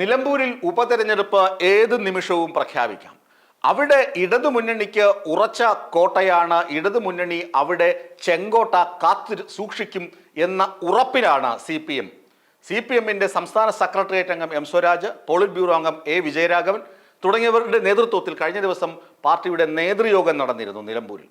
നിലമ്പൂരിൽ ഉപതെരഞ്ഞെടുപ്പ് ഏത് നിമിഷവും പ്രഖ്യാപിക്കാം. അവിടെ ഇടതുമുന്നണിക്ക് ഉറച്ച കോട്ടയാണ് ഇടതുമുന്നണി അവിടെ ചെങ്കോട്ട കാത്തി സൂക്ഷിക്കും എന്ന ഉറപ്പിലാണ് C P M C P എമ്മിന്റെ സംസ്ഥാന സെക്രട്ടേറിയറ്റ് അംഗം എം സ്വരാജ് പോളിറ്റ് ബ്യൂറോ അംഗം എ വിജയരാഘവൻ തുടങ്ങിയവരുടെ നേതൃത്വത്തിൽ കഴിഞ്ഞ ദിവസം പാർട്ടിയുടെ നേതൃയോഗം നടന്നിരുന്നു നിലമ്പൂരിൽ.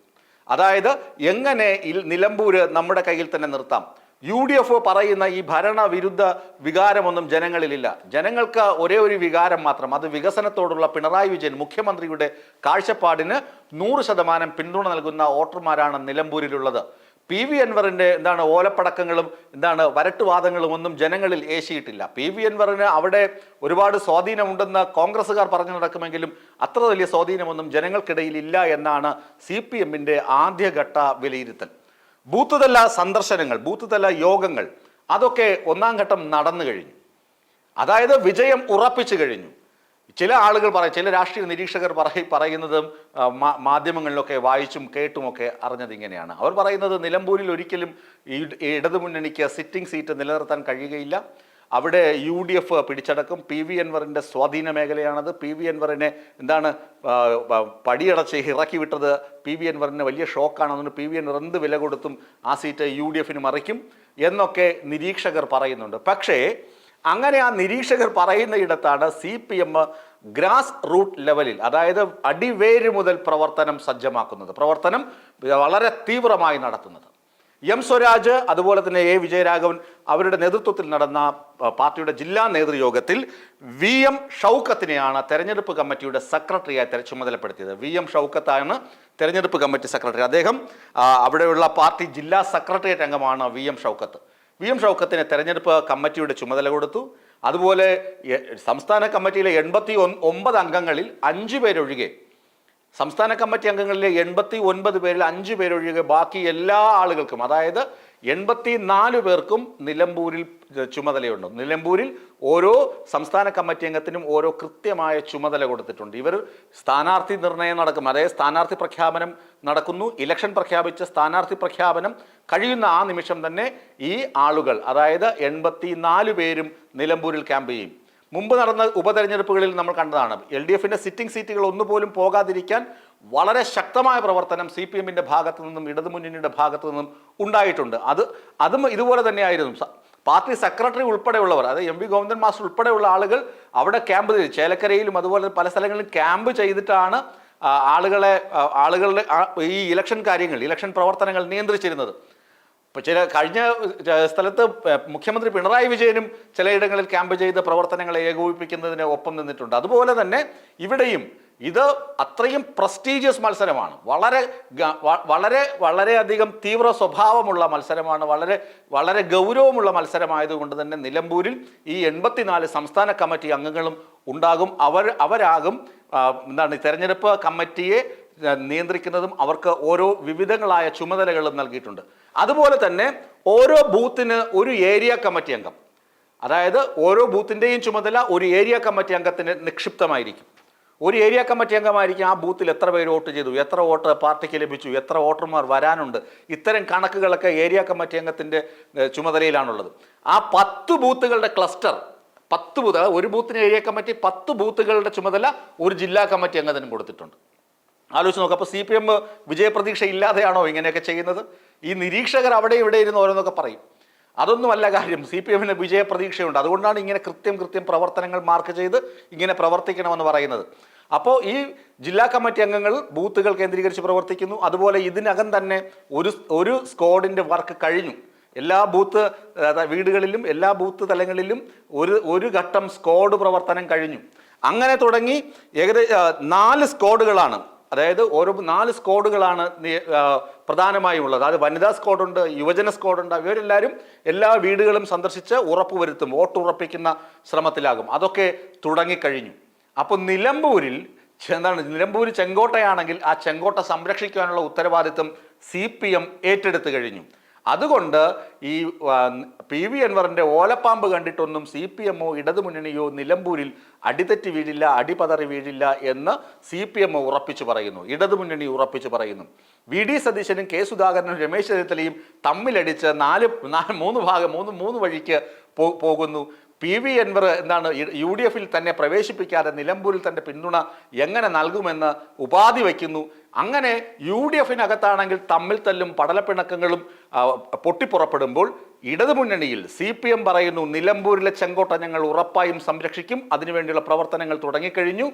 അതായത് എങ്ങനെ നിലമ്പൂര് നമ്മുടെ കയ്യിൽ തന്നെ നിർത്താം? യു ഡി എഫ് പറയുന്ന ഈ ഭരണവിരുദ്ധ വികാരമൊന്നും ജനങ്ങളിലില്ല. ജനങ്ങൾക്ക് ഒരേ ഒരു വികാരം മാത്രം. അത് വികസനത്തോടുള്ള പിണറായി വിജയൻ മുഖ്യമന്ത്രിയുടെ കാഴ്ചപ്പാടിന് നൂറ് ശതമാനം പിന്തുണ നൽകുന്ന വോട്ടർമാരാണ് നിലമ്പൂരിലുള്ളത്. പി വി അൻവറിന്റെ എന്താണ് ഓലപ്പടക്കങ്ങളും എന്താണ് വരട്ടുവാദങ്ങളും ഒന്നും ജനങ്ങളിൽ ഏശിയിട്ടില്ല. പി വി അൻവറിന് അവിടെ ഒരുപാട് സ്വാധീനമുണ്ടെന്ന് കോൺഗ്രസ്സുകാർ പറഞ്ഞു നടക്കുമെങ്കിലും അത്ര വലിയ സ്വാധീനമൊന്നും ജനങ്ങൾക്കിടയിൽ ഇല്ല എന്നാണ് സി പി എമ്മിന്റെ ആദ്യഘട്ട വിലയിരുത്തൽ. ബൂത്ത് സന്ദർശനങ്ങൾ ബൂത്ത് യോഗങ്ങൾ അതൊക്കെ ഒന്നാം ഘട്ടം നടന്നു കഴിഞ്ഞു. അതായത് വിജയം ഉറപ്പിച്ചു കഴിഞ്ഞു. ചില ആളുകൾ പറയും ചില രാഷ്ട്രീയ നിരീക്ഷകർ പറയ പറയുന്നതും മാധ്യമങ്ങളിലൊക്കെ വായിച്ചും കേട്ടുമൊക്കെ അറിഞ്ഞത് ഇങ്ങനെയാണ്. അവർ പറയുന്നത് നിലമ്പൂരിൽ ഒരിക്കലും ഇടതുമുന്നണിക്ക് സിറ്റിംഗ് സീറ്റ് നിലനിർത്താൻ കഴിയുകയില്ല. അവിടെ യു ഡി എഫ് പിടിച്ചടക്കും. പി വി അൻവറിന്റെ സ്വാധീന മേഖലയാണത്. പി വി അൻവറിനെ എന്താണ് പടിയടച്ച് ഇറക്കി വിട്ടത് പി വി അൻവറിന് വലിയ ഷോക്കാണ്. അതുകൊണ്ട് പി വി അൻവർ എന്ത് വില കൊടുത്തും ആ സീറ്റ് യു ഡി എഫിന് മറിക്കും എന്നൊക്കെ നിരീക്ഷകർ പറയുന്നുണ്ട്. പക്ഷേ അങ്ങനെ ആ നിരീക്ഷകർ പറയുന്ന ഇടത്താണ് C P M grass root ലെവലിൽ അതായത് അടിവേര് മുതൽ പ്രവർത്തനം സജ്ജമാക്കുന്നത്. പ്രവർത്തനം വളരെ തീവ്രമായി നടത്തുന്നത്. എം സ്വരാജ് അതുപോലെ തന്നെ എ വിജയരാഘവൻ അവരുടെ നേതൃത്വത്തിൽ നടന്ന പാർട്ടിയുടെ ജില്ലാ നേതൃയോഗത്തിൽ വി എം ഷൗക്കത്തിനെയാണ് തെരഞ്ഞെടുപ്പ് കമ്മിറ്റിയുടെ സെക്രട്ടറിയായി ചുമതലപ്പെടുത്തിയത്. വി എം ഷൗക്കത്താണ് തെരഞ്ഞെടുപ്പ് കമ്മിറ്റി സെക്രട്ടറി. അദ്ദേഹം അവിടെയുള്ള പാർട്ടി ജില്ലാ സെക്രട്ടേറിയറ്റ് അംഗമാണ് V M Shoukath. V M ഷൗക്കത്തിന് തെരഞ്ഞെടുപ്പ് കമ്മിറ്റിയുടെ ചുമതല കൊടുത്തു. അതുപോലെ സംസ്ഥാന കമ്മിറ്റിയിലെ എൺപത്തി ഒമ്പത് അംഗങ്ങളിൽ അഞ്ചു പേരൊഴികെ സംസ്ഥാന കമ്മിറ്റി അംഗങ്ങളിലെ എൺപത്തി ഒൻപത് പേരിൽ അഞ്ച് പേരൊഴികെ ബാക്കി എല്ലാ ആളുകൾക്കും അതായത് എൺപത്തി നാല് പേർക്കും നിലമ്പൂരിൽ ചുമതലയുണ്ട്. നിലമ്പൂരിൽ ഓരോ സംസ്ഥാന കമ്മിറ്റി അംഗത്തിനും ഓരോ കൃത്യമായ ചുമതല കൊടുത്തിട്ടുണ്ട്. ഇവർ സ്ഥാനാർത്ഥി നിർണയം നടക്കും. അതായത് സ്ഥാനാർത്ഥി പ്രഖ്യാപനം നടക്കുന്നു. ഇലക്ഷൻ പ്രഖ്യാപിച്ച സ്ഥാനാർത്ഥി പ്രഖ്യാപനം കഴിയുന്ന ആ നിമിഷം തന്നെ ഈ ആളുകൾ അതായത് എൺപത്തി പേരും നിലമ്പൂരിൽ ക്യാമ്പ് ചെയ്യും. മുമ്പ് നടന്ന ഉപതെരഞ്ഞെടുപ്പുകളിൽ നമ്മൾ കണ്ടതാണ് എൽ ഡി എഫിന്റെ സിറ്റിംഗ് സീറ്റുകൾ ഒന്നുപോലും പോകാതിരിക്കാൻ വളരെ ശക്തമായ പ്രവർത്തനം സി പി എമ്മിന്റെ ഭാഗത്തു നിന്നും ഇടതുമുന്നണിയുടെ ഭാഗത്തു നിന്നും ഉണ്ടായിട്ടുണ്ട്. അത് അതും ഇതുപോലെ തന്നെയായിരുന്നു. പാർട്ടി സെക്രട്ടറി ഉൾപ്പെടെയുള്ളവർ അതായത് എം വി ഗോവിന്ദൻ മാസ്റ്റർ ഉൾപ്പെടെയുള്ള ആളുകൾ അവിടെ ക്യാമ്പ് ചെയ്തു. ചേലക്കരയിലും അതുപോലെ പല സ്ഥലങ്ങളിലും ക്യാമ്പ് ചെയ്തിട്ടാണ് ആളുകളെ ആളുകളുടെ ഈ ഇലക്ഷൻ കാര്യങ്ങൾ ഇലക്ഷൻ പ്രവർത്തനങ്ങൾ നിയന്ത്രിച്ചിരുന്നത്. ചില കഴിഞ്ഞ സ്ഥലത്ത് മുഖ്യമന്ത്രി പിണറായി വിജയനും ചിലയിടങ്ങളിൽ ക്യാമ്പ് ചെയ്ത പ്രവർത്തനങ്ങളെ ഏകോപിപ്പിക്കുന്നതിന് ഒപ്പം നിന്നിട്ടുണ്ട്. അതുപോലെ തന്നെ ഇവിടെയും ഇത് അത്രയും പ്രസ്റ്റീജിയസ് മത്സരമാണ്. വളരെ വളരെ വളരെയധികം തീവ്ര സ്വഭാവമുള്ള മത്സരമാണ്. വളരെ വളരെ ഗൗരവമുള്ള മത്സരമായതുകൊണ്ട് തന്നെ നിലമ്പൂരിൽ ഈ എൺപത്തിനാല് സംസ്ഥാന കമ്മിറ്റി അംഗങ്ങളും ഉണ്ടാകും. അവർ അവരാകും എന്താണ് തെരഞ്ഞെടുപ്പ് കമ്മിറ്റിയെ നിയന്ത്രിക്കുന്നതും അവർക്ക് ഓരോ വിവിധങ്ങളായ ചുമതലകളും നൽകിയിട്ടുണ്ട്. അതുപോലെ തന്നെ ഓരോ ബൂത്തിന് ഒരു ഏരിയ കമ്മിറ്റി അംഗം. അതായത് ഓരോ ബൂത്തിന്റെയും ചുമതല ഒരു ഏരിയ കമ്മിറ്റി അംഗത്തിന് നിക്ഷിപ്തമായിരിക്കും. ഒരു ഏരിയ കമ്മിറ്റി അംഗമായിരിക്കും ആ ബൂത്തിൽ എത്ര പേര് വോട്ട് ചെയ്തു എത്ര വോട്ട് പാർട്ടിക്ക് ലഭിച്ചു എത്ര വോട്ടർമാർ വരാനുണ്ട് ഇത്തരം കണക്കുകളൊക്കെ ഏരിയ കമ്മിറ്റി അംഗത്തിന്റെ ചുമതലയിലാണുള്ളത്. ആ പത്ത് ബൂത്തുകളുടെ ക്ലസ്റ്റർ പത്ത് ബൂത്ത് ഒരു ബൂത്തിന് ഏരിയ കമ്മിറ്റി പത്ത് ബൂത്തുകളുടെ ചുമതല ഒരു ജില്ലാ കമ്മിറ്റി അംഗത്തിന് കൊടുത്തിട്ടുണ്ട്. ആലോചിച്ച് നോക്കുക അപ്പോൾ സി പി എം വിജയപ്രതീക്ഷ ഇല്ലാതെയാണോ ഇങ്ങനെയൊക്കെ ചെയ്യുന്നത്? ഈ നിരീക്ഷകർ അവിടെ ഇവിടെ ഇരുന്ന് ഓരോന്നൊക്കെ പറയും. അതൊന്നുമല്ല കാര്യം സി പി എമ്മിന് വിജയപ്രതീക്ഷയുണ്ട്. അതുകൊണ്ടാണ് ഇങ്ങനെ കൃത്യം കൃത്യം പ്രവർത്തനങ്ങൾ മാർക്ക് ചെയ്ത് ഇങ്ങനെ പ്രവർത്തിക്കണമെന്ന് പറയുന്നത്. അപ്പോൾ ഈ ജില്ലാ കമ്മിറ്റി അംഗങ്ങൾ ബൂത്തുകൾ കേന്ദ്രീകരിച്ച് പ്രവർത്തിക്കുന്നു. അതുപോലെ ഇതിനകം തന്നെ ഒരു ഒരു സ്ക്വാഡിന്റെ വർക്ക് കഴിഞ്ഞു. എല്ലാ ബൂത്ത് വീടുകളിലും എല്ലാ ബൂത്ത് തലങ്ങളിലും ഒരു ഒരു ഘട്ടം സ്ക്വാഡ് പ്രവർത്തനം കഴിഞ്ഞു. അങ്ങനെ തുടങ്ങി ഏകദേശം നാല് സ്ക്വാഡുകളാണ്. അതായത് ഓരോ നാല് സ്ക്വാഡുകളാണ് പ്രധാനമായും ഉള്ളത്. അത് വനിതാ സ്ക്വാഡുണ്ട് യുവജന സ്ക്വാഡുണ്ട് ഇവരെല്ലാവരും എല്ലാ വീടുകളും സന്ദർശിച്ച് ഉറപ്പുവരുത്തും വോട്ട് ഉറപ്പിക്കുന്ന ശ്രമത്തിലാകും. അതൊക്കെ തുടങ്ങിക്കഴിഞ്ഞു. അപ്പോൾ നിലമ്പൂരിൽ എന്താണ് നിലമ്പൂർ ചെങ്കോട്ടയാണെങ്കിൽ ആ ചെങ്കോട്ട സംരക്ഷിക്കാനുള്ള ഉത്തരവാദിത്വം സി പി എം ഏറ്റെടുത്തു കഴിഞ്ഞു. അതുകൊണ്ട് ഈ പി വി അൻവറിന്റെ ഓലപ്പാമ്പ് കണ്ടിട്ടൊന്നും സി പി എമ്മോ ഇടതുമുന്നണിയോ നിലമ്പൂരിൽ അടിതെറ്റി വീഴില്ല അടിപതറി വീഴില്ല എന്ന് സി പി എം ഉറപ്പിച്ചു പറയുന്നു. ഇടതുമുന്നണി ഉറപ്പിച്ചു പറയുന്നു. വി ഡി സതീശനും കെ സുധാകരനും രമേശ് ചെന്നിത്തലയും തമ്മിലടിച്ച് നാല് മൂന്ന് ഭാഗം മൂന്ന് മൂന്ന് വഴിക്ക് പോകുന്നു. പി വി എൻവർ എന്താണ് യു ഡി എഫിൽ തന്നെ പ്രവേശിപ്പിക്കാതെ നിലമ്പൂരിൽ തന്റെ പിന്തുണ എങ്ങനെ നൽകുമെന്ന് ഉപാധി വയ്ക്കുന്നു. അങ്ങനെ യു ഡി എഫിനകത്താണെങ്കിൽ തമ്മിൽ തല്ലും പടലപ്പിണക്കങ്ങളും പൊട്ടിപ്പുറപ്പെടുമ്പോൾ ഇടതുമുന്നണിയിൽ സി പി എം പറയുന്നു നിലമ്പൂരിലെ ചെങ്കോട്ട ഞങ്ങൾ ഉറപ്പായും സംരക്ഷിക്കും. അതിനുവേണ്ടിയുള്ള പ്രവർത്തനങ്ങൾ തുടങ്ങിക്കഴിഞ്ഞു.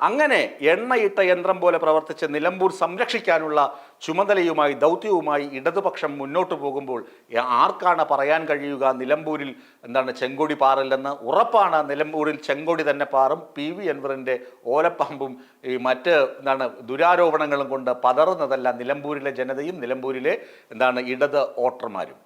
അങ്ങനെ എണ്ണയിട്ട യന്ത്രം പോലെ പ്രവർത്തിച്ച് നിലമ്പൂർ സംരക്ഷിക്കാനുള്ള ചുമതലയുമായി ദൗത്യവുമായി ഇടതുപക്ഷം മുന്നോട്ട് പോകുമ്പോൾ ആർക്കാണ് പറയാൻ കഴിയുക? നിലമ്പൂരിൽ എന്താണ് ചെങ്കൊടി പാറില്ലെന്ന് ഉറപ്പാണ് നിലമ്പൂരിൽ ചെങ്കൊടി തന്നെ പാറും. പി. വി. എൻവറിന്റെ ഓലപ്പാമ്പും ഈ മറ്റ് എന്താണ് ദുരാരോപണങ്ങളും കൊണ്ട് പതറുന്നതല്ല നിലമ്പൂരിലെ ജനതയും നിലമ്പൂരിലെ എന്താണ് ഇടത് വോട്ടർമാരും.